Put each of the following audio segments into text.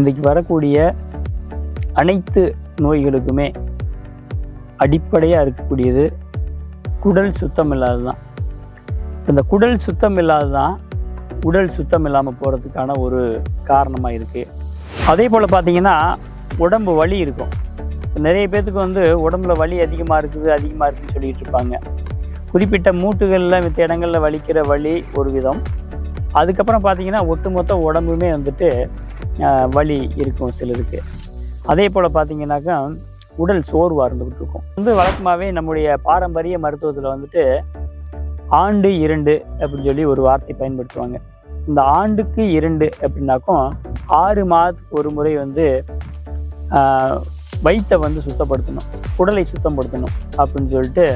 இன்றைக்கு வரக்கூடிய அனைத்து நோய்களுக்குமே அடிப்படையாக இருக்கக்கூடியது குடல் சுத்தம் இல்லாது தான் இந்த குடல் சுத்தம் இல்லாதது தான் உடல் சுத்தம் இல்லாமல் போகிறதுக்கான ஒரு காரணமாக இருக்குது அதே போல் பார்த்தீங்கன்னா உடம்பு வலி இருக்கும். நிறைய பேர்த்துக்கு வந்து உடம்புல வலி அதிகமாக இருக்குது அதிகமாக இருக்குதுன்னு சொல்லிட்டு இருப்பாங்க. குறிப்பிட்ட மூட்டுகளில் மித்த இடங்களில் வலிக்கிற வலி ஒரு விதம். அதுக்கப்புறம் பார்த்தீங்கன்னா ஒட்டுமொத்த உடம்புமே வந்துட்டு வலி இருக்கும் சிலருக்கு. அதே போல் பார்த்தீங்கன்னாக்கா உடல் சோர்வாக இருந்துகிட்டு இருக்கும். வந்து வழக்கமாகவே நம்முடைய பாரம்பரிய மருத்துவத்தில் வந்துட்டு ஆண்டு இரண்டு அப்படின்னு சொல்லி ஒரு வார்த்தை பயன்படுத்துவாங்க. இந்த ஆண்டுக்கு இரண்டு அப்படின்னாக்கும் ஆறு மாதத்துக்கு ஒரு முறை வந்து வயிற்றை வந்து சுத்தப்படுத்தணும். குடலை சுத்தப்படுத்தணும் அப்படின்னு சொல்லிட்டு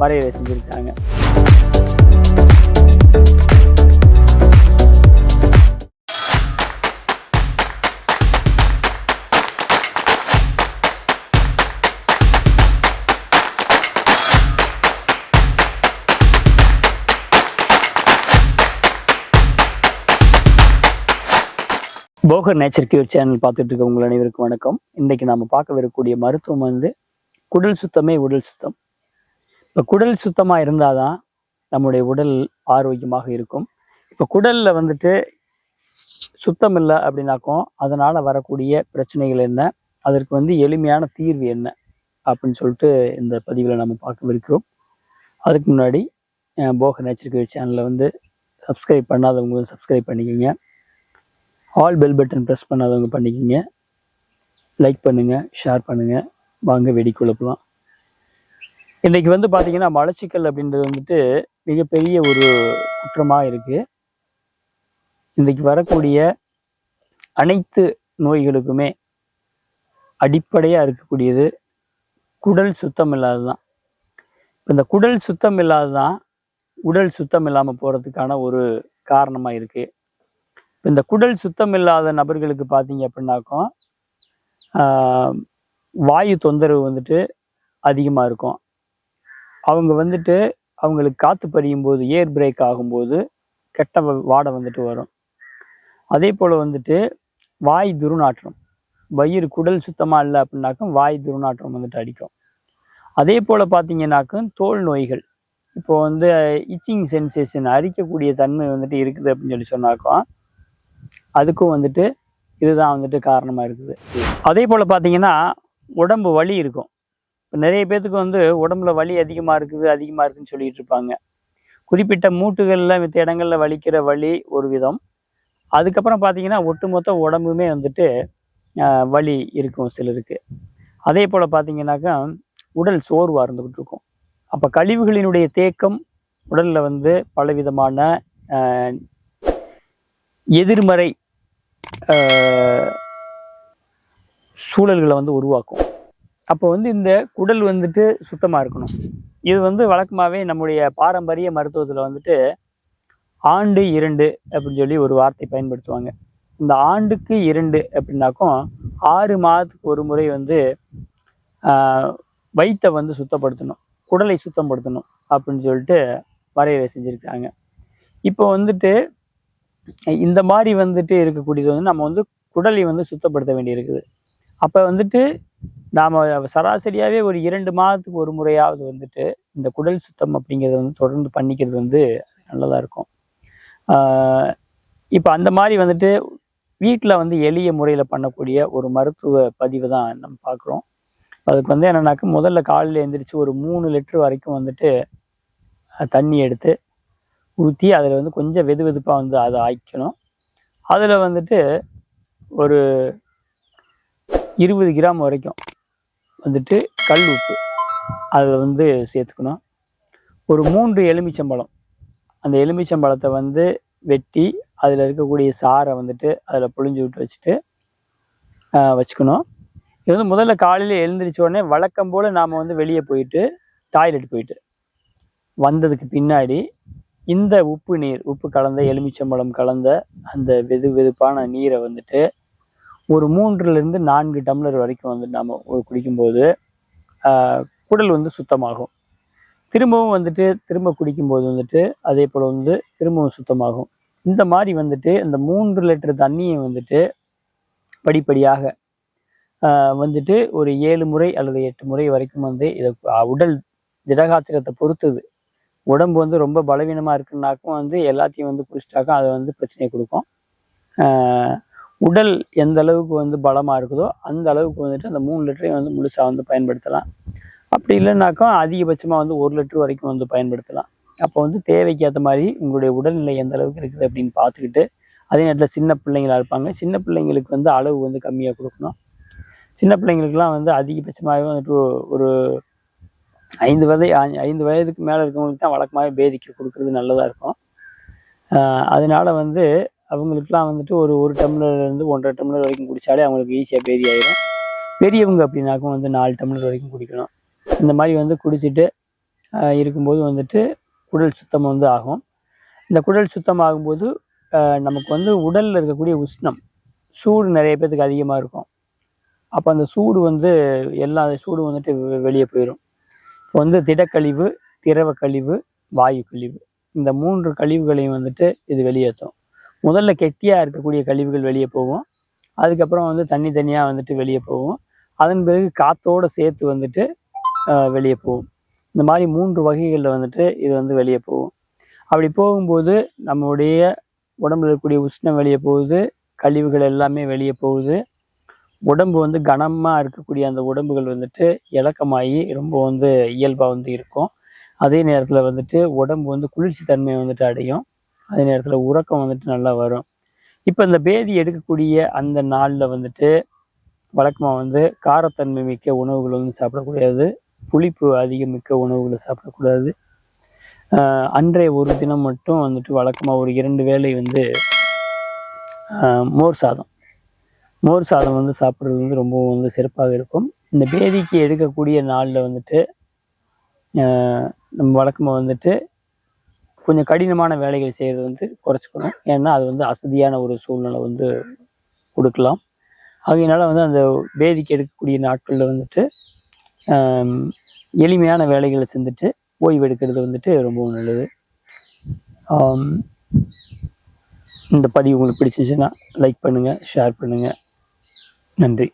வரையறை செஞ்சுருக்காங்க. போகர் நேச்சர் கியூர் சேனல் பார்த்துட்டு இருக்க உங்கள் அனைவருக்கும் வணக்கம். இன்றைக்கு நாம் பார்க்க மருத்துவம் வந்து குடல் சுத்தமே உடல் சுத்தம். இப்போ குடல் சுத்தமாக இருந்தால் தான் நம்முடைய உடல் ஆரோக்கியமாக இருக்கும். இப்போ குடலில் வந்துட்டு சுத்தம் இல்லை அப்படின்னாக்கும் அதனால் வரக்கூடிய பிரச்சனைகள் என்ன? அதற்கு வந்து எளிமையான தீர்வு என்ன? அப்படின்னு சொல்லிட்டு இந்த பதிவில் நம்ம பார்க்கவிருக்கிறோம். அதுக்கு முன்னாடி போகர் நேச்சர் கியூர் சேனலை வந்து சப்ஸ்கிரைப் பண்ணாதவங்க சப்ஸ்கிரைப் பண்ணிக்கோங்க. ஆல் பெல் பட்டன் ப்ரெஸ் பண்ணாதவங்க பண்ணிக்கோங்க. லைக் பண்ணுங்கள் ஷேர் பண்ணுங்கள் வாங்க வெடிக்குள்ள இன்றைக்கி வந்து பார்த்திங்கன்னா மலச்சிக்கல் அப்படின்றது வந்துட்டு மிகப்பெரிய ஒரு குற்றமாக இருக்குது இன்றைக்கி வரக்கூடிய அனைத்து நோய்களுக்குமே அடிப்படையாக இருக்கக்கூடியது குடல் சுத்தம் இல்லாது தான் இந்த குடல் சுத்தம் இல்லாது தான் உடல் சுத்தம் இல்லாமல் போகிறதுக்கான ஒரு காரணமாக இருக்குது இப்போ இந்த குடல் சுத்தம் இல்லாத நபர்களுக்கு பார்த்தீங்க அப்படின்னாக்கோ வாயு தொந்தரவு வந்துட்டு அதிகமாக இருக்கும். அவங்க வந்துட்டு அவங்களுக்கு காற்று பறியும் போது ஏர் பிரேக் ஆகும்போது கெட்ட வாடை வந்துட்டு வரும். அதே போல் வந்துட்டு வாய் துர்நாற்றம். வயிறு குடல் சுத்தமாக இல்லை அப்படின்னாக்கும் வாய் துர்நாற்றம் வந்துட்டு அடிக்கும். அதே போல் பார்த்தீங்கன்னாக்கும் தோல் நோய்கள். இப்போ வந்து இச்சிங் சென்சேஷன் அரிக்கக்கூடிய தன்மை வந்துட்டு இருக்குது அப்படின்னு சொல்லி சொன்னாக்கும் அதுக்கும் வந்துட்டு இதுதான் வந்துட்டு காரணமாக இருக்குது. அதே போல் பார்த்தீங்கன்னா உடம்பு வலி இருக்கும். இப்போ நிறைய பேர்த்துக்கு வந்து உடம்புல வலி அதிகமாக இருக்குது அதிகமாக இருக்குதுன்னு சொல்லிட்டு இருப்பாங்க. குறிப்பிட்ட மூட்டுகளில் மித்த இடங்களில் வலிக்கிற வலி ஒரு விதம். அதுக்கப்புறம் பார்த்தீங்கன்னா ஒட்டுமொத்த உடம்புமே வந்துட்டு வலி இருக்கும் சிலருக்கு. அதே போல் பார்த்தீங்கன்னாக்கா உடல் சோர்வாக இருந்துக்கிட்டு இருக்கும். அப்போ கழிவுகளினுடைய தேக்கம் உடலில் வந்து பலவிதமான எதிர்மறை சூழல்களை வந்து உருவாக்கும். அப்போ வந்து இந்த குடல் வந்துட்டு சுத்தமாக இருக்கணும். இது வந்து வழக்கமாகவே நம்முடைய பாரம்பரிய மருத்துவத்தில் வந்துட்டு ஆண்டு இரண்டு அப்படின்னு சொல்லி ஒரு வார்த்தை பயன்படுத்துவாங்க. இந்த ஆண்டுக்கு இரண்டு அப்படின்னாக்கும் ஆறு மாதத்துக்கு ஒரு முறை வந்து வயிற்றை வந்து சுத்தப்படுத்தணும். குடலை சுத்தப்படுத்தணும் அப்படின்னு சொல்லிட்டு வரையறை செஞ்சுருக்காங்க. இப்போ வந்துட்டு இந்த மாதிரி வந்துட்டு இருக்கக்கூடியது வந்து நம்ம வந்து குடலை வந்து சுத்தப்படுத்த வேண்டியிருக்குது. அப்போ வந்துட்டு நாம் சராசரியாகவே ஒரு இரண்டு மாதத்துக்கு ஒரு முறையாவது வந்துட்டு இந்த குடல் சுத்தம் அப்படிங்கிறத வந்து தொடர்ந்து பண்ணிக்கிறது வந்து நல்லதாக இருக்கும். இப்போ அந்த மாதிரி வந்துட்டு வீட்டில் வந்து எளிய முறையில் பண்ணக்கூடிய ஒரு மருத்துவ பதிவு தான் நம்ம பார்க்குறோம் அதுக்கு வந்து என்னன்னாக்கா முதல்ல காலையில் எந்திரிச்சு ஒரு மூணு லிட்டர் வரைக்கும் வந்துட்டு தண்ணி எடுத்து ஊற்றி அதில் வந்து கொஞ்சம் வெது வெதுப்பாக வந்து அதை ஆய்க்கணும். அதில் வந்துட்டு ஒரு இருபது கிராம் வரைக்கும் வந்துட்டு கல் உப்பு அதில் வந்து சேர்த்துக்கணும். ஒரு மூன்று எலுமிச்சம்பழம். அந்த எலுமிச்சம்பழத்தை வந்து வெட்டி அதில் இருக்கக்கூடிய சாறை வந்துட்டு அதில் புழிஞ்சு விட்டு வச்சுட்டு வச்சுக்கணும். இது வந்து முதல்ல காலையில் எழுந்திரிச்ச உடனே வழக்கம் போல் நாம் வந்து வெளியே போயிட்டு டாய்லெட் போயிட்டு வந்ததுக்கு பின்னாடி இந்த உப்பு நீர் உப்பு கலந்த எலுமிச்சம்பழம் கலந்த அந்த வெது வெதுப்பான நீரை வந்துட்டு ஒரு மூன்றுலேருந்து நான்கு டம்ளர் வரைக்கும் வந்து நம்ம குடிக்கும்போது குடல் வந்து சுத்தமாகும். திரும்பவும் வந்துட்டு திரும்ப குடிக்கும்போது வந்துட்டு அதே போல் வந்து திரும்பவும் சுத்தமாகும். இந்த மாதிரி வந்துட்டு இந்த மூன்று லிட்டர் தண்ணியை வந்துட்டு படிப்படியாக வந்துட்டு ஒரு ஏழு முறை அல்லது எட்டு முறை வரைக்கும் வந்து இதை உடல் திடகாத்திரத்தை பொறுத்தது. உடம்பு வந்து ரொம்ப பலவீனமாக இருக்குன்னாக்கும் வந்து எல்லாத்தையும் வந்து குடிச்சிட்டாக்கா அது வந்து பிரச்சனையை கொடுக்கும். உடல் எந்த அளவுக்கு வந்து பலமாக இருக்குதோ அந்த அளவுக்கு வந்துட்டு அந்த மூணு லிட்டரையும் வந்து முழுசாக வந்து பயன்படுத்தலாம். அப்படி இல்லைனாக்கா அதிகபட்சமாக வந்து ஒரு லிட்டர் வரைக்கும் வந்து பயன்படுத்தலாம். அப்போ வந்து தேவைக்கு ஏற்ற மாதிரி உங்களுடைய உடல்நிலை எந்த அளவுக்கு இருக்குது அப்படின்னு பார்த்துக்கிட்டு அதே நேரத்தில் சின்ன பிள்ளைங்களா இருப்பாங்க. சின்ன பிள்ளைங்களுக்கு வந்து அளவு வந்து கம்மியாக கொடுக்கணும். சின்ன பிள்ளைங்களுக்குலாம் வந்து அதிகபட்சமாகவே வந்துட்டு ஒரு ஐந்து வயது ஐந்து வயதுக்கு மேலே இருக்கவங்களுக்கு தான் வழக்கமாகவே பேதிக்கு கொடுக்கறது நல்லதாக இருக்கும். அதனால் அதனால வந்து அவங்களுக்குலாம் வந்துட்டு ஒரு ஒரு டம்ளர்லேருந்து ஒன்றரை டம்ளர் வரைக்கும் குடித்தாலே அவங்களுக்கு ஈஸியாக பேதி ஆயிடும் பெரியவங்க அப்படின்னாக்கும் வந்து நாலு டம்ளர் வரைக்கும் குடிக்கணும். இந்த மாதிரி வந்து குடிச்சிட்டு இருக்கும்போது வந்துட்டு குடல் சுத்தம் வந்து ஆகும். இந்த குடல் சுத்தம் ஆகும்போது நமக்கு வந்து உடலில் இருக்கக்கூடிய உஷ்ணம் சூடு நிறைய பேர்த்துக்கு அதிகமாக இருக்கும். அப்போ அந்த சூடு வந்து எல்லா சூடு வந்துட்டு வெ- வெளியே போயிடும் வந்து திடக்கழிவு திரவ கழிவு வாயு கழிவு இந்த மூன்று கழிவுகளையும் வந்துட்டு இது வெளியேற்றும். முதல்ல கெட்டியாக இருக்கக்கூடிய கழிவுகள் வெளியே போகும். அதுக்கப்புறம் வந்து தண்ணி தனியாக வந்துட்டு வெளியே போகும். அதன் பிறகு காற்றோடு சேர்த்து வந்துட்டு வெளியே போகும். இந்த மாதிரி மூன்று வகைகளில் வந்துட்டு இது வந்து வெளியே போகும். அப்படி போகும்போது நம்மளுடைய உடம்புல இருக்கக்கூடிய உஷ்ணம் வெளியே போகுது கழிவுகள் எல்லாமே வெளியே போகுது. உடம்பு வந்து கனமாக இருக்கக்கூடிய அந்த உடம்புகள் வந்துட்டு இலக்கமாகி ரொம்ப வந்து இயல்பாக வந்து இருக்கும். அதே நேரத்தில் வந்துட்டு உடம்பு வந்து குளிர்ச்சி தன்மையை வந்துட்டு அடையும். அதே நேரத்தில் உறக்கம் வந்துட்டு நல்லா வரும். இப்போ இந்த பேதி எடுக்கக்கூடிய அந்த நாளில் வந்துட்டு வழக்கமாக வந்து காரத்தன்மை மிக்க உணவுகள் வந்து சாப்பிடக்கூடாது. புளிப்பு அதிகம் மிக்க உணவுகளை சாப்பிடக்கூடாது. அன்றைய ஒரு தினம் மட்டும் வந்துட்டு வழக்கமாக ஒரு இரண்டு வேளை வந்து மோர் சாதம். மோர் சாதம் வந்து சாப்பிட்றது வந்து ரொம்பவும் வந்து சிறப்பாக இருக்கும். இந்த பேதிக்கு எடுக்கக்கூடிய நாளில் வந்துட்டு நம்ம வழக்கமாக வந்துட்டு கொஞ்சம் கடினமான வேலைகள் செய்கிறது வந்து குறைச்சிக்கணும். ஏன்னா அது வந்து அசதியான ஒரு சூழ்நிலை வந்து கொடுக்கலாம். அதனால வந்து அந்த பேதிக்கு எடுக்கக்கூடிய நாட்களில் வந்துட்டு எளிமையான வேலைகளை செஞ்சுட்டு ஓய்வு எடுக்கிறது வந்துட்டு ரொம்பவும் நல்லது. இந்த பதிவு உங்களுக்கு பிடிச்சிச்சுன்னா லைக் பண்ணுங்கள் ஷேர் பண்ணுங்கள் நன்றி.